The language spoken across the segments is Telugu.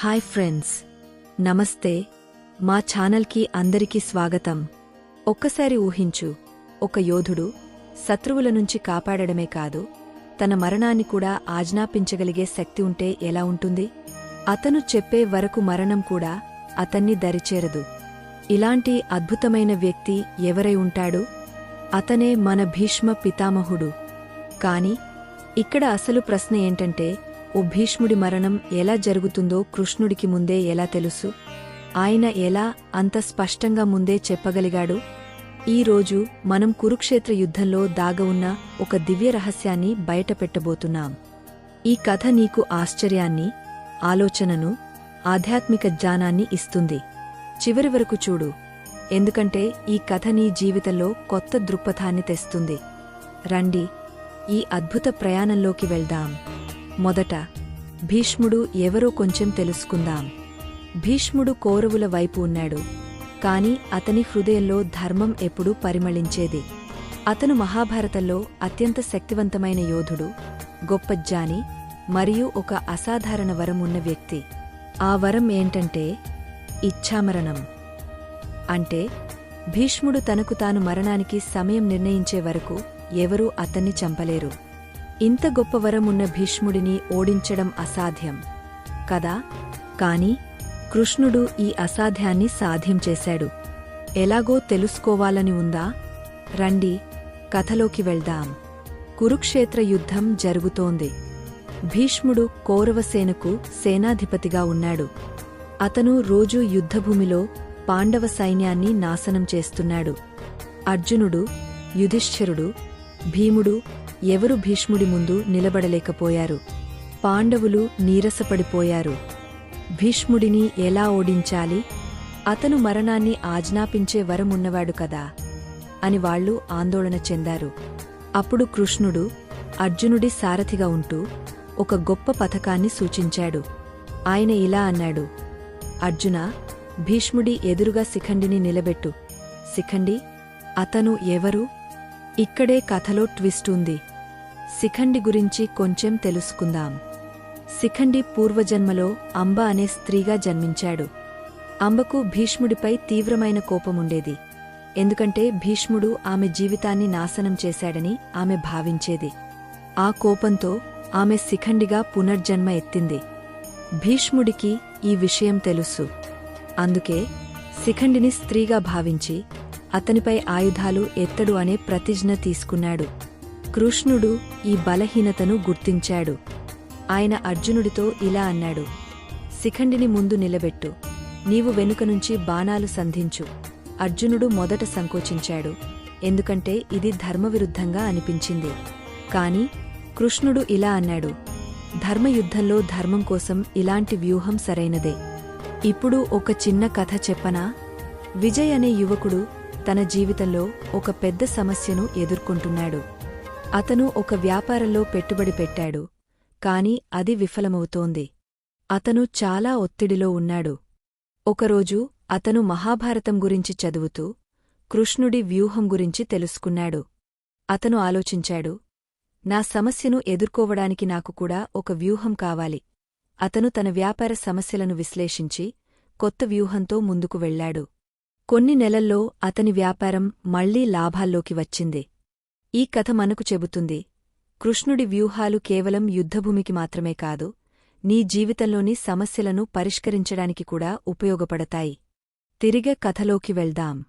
Hi friends. నమస్తే. మా ఛానల్కి అందరికీ స్వాగతం. ఒక్కసారి ఊహించు. ఒక యోధుడు శత్రువుల నుంచి కాపాడడమే కాదు తన మరణాన్ని కూడా ఆజ్ఞాపించగలిగే శక్తి ఉంటే ఎలా ఉంటుంది? అతను చెప్పే వరకు మరణం కూడా అతన్ని దరిచేరదు. ఇలాంటి అద్భుతమైన వ్యక్తి ఎవరై ఉంటాడు? అతనే మన భీష్మ పితామహుడు. కాని ఇక్కడ అసలు ప్రశ్న ఏంటంటే ఓ భీష్ముడి మరణం ఎలా జరుగుతుందో కృష్ణుడికి ముందే ఎలా తెలుసు? ఆయన ఎలా అంత స్పష్టంగా ముందే చెప్పగలిగాడు? ఈరోజు మనం కురుక్షేత్ర యుద్ధంలో దాగవున్న ఒక దివ్య రహస్యాన్ని బయటపెట్టబోతున్నాం. ఈ కథ నీకు ఆశ్చర్యాన్ని ఆలోచనను ఆధ్యాత్మిక జ్ఞానాన్ని ఇస్తుంది. చివరి వరకు చూడు. ఎందుకంటే ఈ కథ నీ జీవితంలో కొత్త దృక్పథాన్ని తెస్తుంది. రండి ఈ అద్భుత ప్రయాణంలోకి వెళ్దాం. మొదట భీష్ముడు ఎవరో కొంచెం తెలుసుకుందాం. భీష్ముడు కౌరవుల వైపు ఉన్నాడు. కాని అతని హృదయంలో ధర్మం ఎప్పుడూ పరిమళించేది. అతను మహాభారతంలో అత్యంత శక్తివంతమైన యోధుడు గొప్ప జ్ఞాని మరియు ఒక అసాధారణ వరం ఉన్న వ్యక్తి. ఆ వరం ఏంటంటే ఇచ్ఛామరణం. అంటే భీష్ముడు తనకు తాను మరణానికి సమయం నిర్ణయించే వరకు ఎవరూ అతన్ని చంపలేరు. ఇంత గొప్ప వరమున్న భీష్ముడిని ఓడించడం అసాధ్యం. కదా? కాని కృష్ణుడు ఈ అసాధ్యాన్ని సాధ్యం చేశాడు. ఎలాగో తెలుసుకోవాలని ఉందా? రండి కథలోకి వెళ్దాం. కురుక్షేత్ర యుద్ధం జరుగుతోంది. భీష్ముడు కౌరవసేనకు సేనాధిపతిగా ఉన్నాడు. అతను రోజూ యుద్ధభూమిలో పాండవ సైన్యాన్ని నాశనం చేస్తున్నాడు. అర్జునుడు యుధిష్ఠిరుడు భీముడు ఎవరు భీష్ముడి ముందు నిలబడలేకపోయారు. పాండవులు నీరసపడిపోయారు. భీష్ముడిని ఎలా ఓడించాలి? అతను మరణాన్ని ఆజ్ఞాపించే వరమున్నవాడు కదా? అని వాళ్ళు ఆందోళన చెందారు. అప్పుడు కృష్ణుడు అర్జునుడి సారథిగా ఉంటూ ఒక గొప్ప పథకాన్ని సూచించాడు. ఆయన ఇలా అన్నాడు అర్జున భీష్ముడి ఎదురుగా శిఖండిని నిలబెట్టు. శిఖండి అతను ఎవరు? ఇక్కడే కథలో ట్విస్ట్ ఉంది. శిఖండి గురించి కొంచెం తెలుసుకుందాం. శిఖండి పూర్వజన్మలో అంబ అనే స్త్రీగా జన్మించాడు. అంబకు భీష్ముడిపై తీవ్రమైన కోపముండేది. ఎందుకంటే భీష్ముడు ఆమె జీవితాన్ని నాశనం చేశాడని ఆమె భావించేది. ఆ కోపంతో ఆమె శిఖండిగా పునర్జన్మ ఎత్తింది. భీష్ముడికి ఈ విషయం తెలుసు. అందుకే శిఖండిని స్త్రీగా భావించి అతనిపై ఆయుధాలు ఎత్తడు అనే ప్రతిజ్ఞ తీసుకున్నాడు. కృష్ణుడు ఈ బలహీనతను గుర్తించాడు. ఆయన అర్జునుడితో ఇలా అన్నాడు శిఖండిని ముందు నిలబెట్టు. నీవు వెనుక నుంచి బాణాలు సంధించు. అర్జునుడు మొదట సంకోచించాడు. ఎందుకంటే ఇది ధర్మవిరుద్ధంగా అనిపించింది. కాని కృష్ణుడు ఇలా అన్నాడు ధర్మయుద్ధంలో ధర్మం కోసం ఇలాంటి వ్యూహం సరైనదే. ఇప్పుడు ఒక చిన్న కథ చెప్పనా? విజయ్ అనే యువకుడు తన జీవితంలో ఒక పెద్ద సమస్యను ఎదుర్కొంటున్నాడు. అతను ఒక వ్యాపారంలో పెట్టుబడి పెట్టాడు. కాని అది విఫలమవుతోంది. అతను చాలా ఒత్తిడిలో ఉన్నాడు. ఒకరోజు అతను మహాభారతం గురించి చదువుతూ కృష్ణుడి వ్యూహం గురించి తెలుసుకున్నాడు. అతను ఆలోచించాడు నా సమస్యను ఎదుర్కోవడానికి నాకు కూడా ఒక వ్యూహం కావాలి అతను తన వ్యాపార సమస్యలను విశ్లేషించి కొత్త వ్యూహంతో ముందుకు వెళ్ళాడు కొన్ని నెలల్లో అతని వ్యాపారం మళ్ళీ లాభాల్లోకి వచ్చింది. ఈ కథ మనకు చెబుతుంది కృష్ణుడి వ్యూహాలు కేవలం యుద్ధభూమికి మాత్రమే కాదు నీ జీవితంలోని సమస్యలను పరిష్కరించడానికి కూడా ఉపయోగపడతాయి. తిరిగే కథలోకి వెళ్దాం.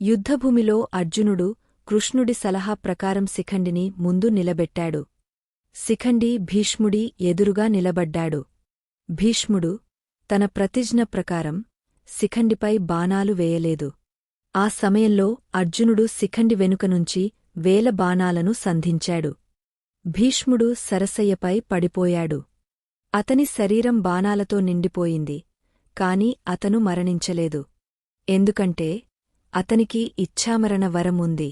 యుద్ధభూమిలో అర్జునుడు కృష్ణుడి సలహా ప్రకారం శిఖండిని ముందు నిలబెట్టాడు. శిఖండి భీష్ముడి ఎదురుగా నిలబడ్డాడు. భీష్ముడు తన ప్రతిజ్ఞ ప్రకారం శిఖండిపై బాణాలు వేయలేదు. ఆ సమయంలో అర్జునుడు శిఖండి వెనుకనుంచి వేల బాణాలను సంధించాడు. భీష్ముడు సరసయ్యపై పడిపోయాడు. అతని శరీరం బాణాలతో నిండిపోయింది కాని అతను మరణించలేదు. ఎందుకంటే అతనికి ఇచ్ఛామరణ వరముంది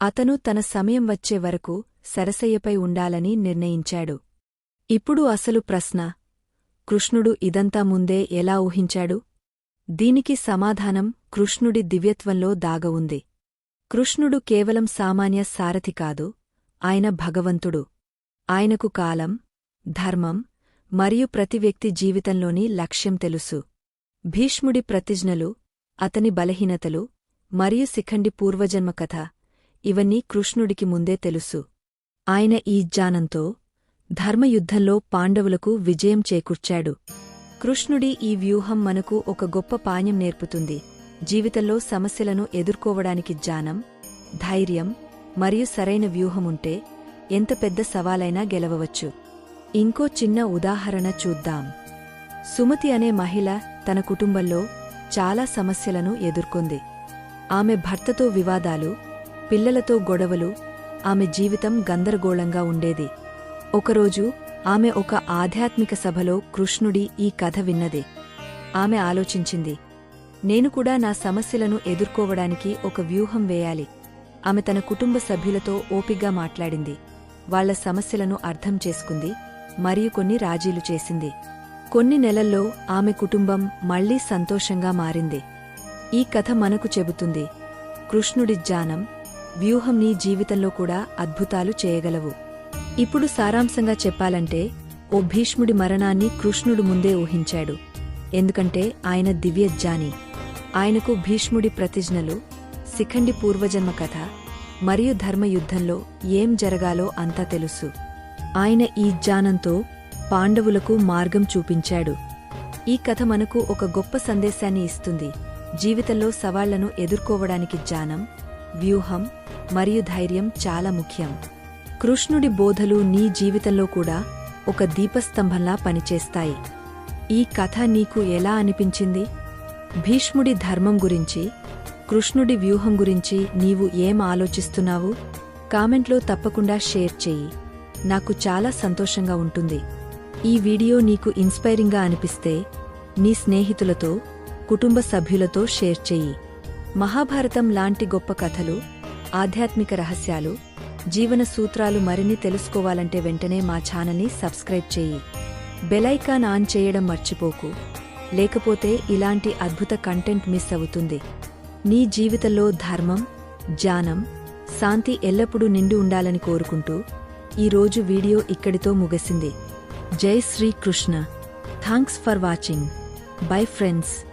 అతను తన సమయం వచ్చే వరకు సరసయ్యపై ఉండాలని నిర్ణయించాడు. ఇప్పుడు అసలు ప్రశ్న కృష్ణుడు ఇదంతా ముందే ఎలా ఊహించాడు? దీనికి సమాధానం కృష్ణుడి దివ్యత్వంలో దాగవుంది కృష్ణుడు కేవలం సామాన్య సారథి కాదు ఆయన భగవంతుడు. ఆయనకు కాలం ధర్మం మరియు ప్రతి వ్యక్తి జీవితంలోని లక్ష్యం తెలుసు. భీష్ముడి ప్రతిజ్ఞలు అతని బలహీనతలు మరియు శిఖండి పూర్వజన్మ కథ ఇవన్నీ కృష్ణుడికి ముందే తెలుసు. ఆయన ఈ జ్ఞానంతో ధర్మయుద్ధంలో పాండవులకు విజయం చేకూర్చాడు. కృష్ణుడి ఈ వ్యూహం మనకు ఒక గొప్ప పాణ్యం నేర్పుతుంది. జీవితంలో సమస్యలను ఎదుర్కోవడానికి జ్ఞానం ధైర్యం మరియు సరైన వ్యూహముంటే ఎంత పెద్ద సవాలైనా గెలవవచ్చు. ఇంకో చిన్న ఉదాహరణ చూద్దాం. సుమతి అనే మహిళ తన కుటుంబంలో చాలా సమస్యలను ఎదుర్కొంది. ఆమె భర్తతో వివాదాలు పిల్లలతో గొడవలు ఆమె జీవితం గందరగోళంగా ఉండేది. ఒకరోజు ఆమె ఒక ఆధ్యాత్మిక సభలో కృష్ణుడి ఈ కథ విన్నదే. ఆమె ఆలోచించింది నేను కూడా నా సమస్యలను ఎదుర్కోవడానికి ఒక వ్యూహం వేయాలి. ఆమె తన కుటుంబ సభ్యులతో ఓపిగ్గా మాట్లాడింది వాళ్ళ సమస్యలను అర్థం చేసుకుంది మరియు కొన్ని రాజీలు చేసింది. కొన్ని నెలల్లో ఆమె కుటుంబం మళ్ళీ సంతోషంగా మారింది. ఈ కథ మనకు చెబుతుంది కృష్ణుడి జ్ఞానం వ్యూహం నీ జీవితంలో కూడా అద్భుతాలు చేయగలవు. ఇప్పుడు సారాంశంగా చెప్పాలంటే ఓ భీష్ముడి మరణాన్ని కృష్ణుడు ముందే ఊహించాడు. ఎందుకంటే ఆయన దివ్యజ్ఞాని ఆయనకు భీష్ముడి ప్రతిజ్ఞలు శిఖండి పూర్వజన్మ కథ మరియు ధర్మయుద్ధంలో ఏం జరగాలో అంతా తెలుసు. ఆయన ఈ జ్ఞానంతో పాండవులకు మార్గం చూపించాడు. ఈ కథ మనకు ఒక గొప్ప సందేశాన్ని ఇస్తుంది. జీవితంలో సవాళ్ళను ఎదుర్కోవడానికి జ్ఞానం వ్యూహం మరియు ధైర్యం చాలా ముఖ్యం. కృష్ణుడి బోధలు నీ జీవితంలో కూడా ఒక దీపస్తంభంలా పనిచేస్తాయి. ఈ కథ నీకు ఎలా అనిపించింది? భీష్ముడి ధర్మం గురించి కృష్ణుడి వ్యూహం గురించి నీవు ఏం ఆలోచిస్తున్నావు? కామెంట్లో తప్పకుండా షేర్ చెయ్యి నాకు చాలా సంతోషంగా ఉంటుంది. ఈ వీడియో నీకు ఇన్స్పైరింగ్గా అనిపిస్తే నీ స్నేహితులతో కుటుంబ సభ్యులతో షేర్ చెయ్యి మహాభారతం లాంటి గొప్ప కథలు ఆధ్యాత్మిక రహస్యాలు జీవన సూత్రాలు మరిన్ని తెలుసుకోవాలంటే వెంటనే మా ఛానల్ని సబ్స్క్రైబ్ చెయ్యి బెలైకాన్ ఆన్ చేయడం మర్చిపోకు. లేకపోతే ఇలాంటి అద్భుత కంటెంట్ మిస్ అవుతుంది. నీ జీవితంలో ధర్మం జ్ఞానం శాంతి ఎల్లప్పుడూ నిండి ఉండాలని కోరుకుంటూ ఈరోజు వీడియో ఇక్కడితో ముగిసింది. జై Shrikrishna. Thanks for watching. Bye friends.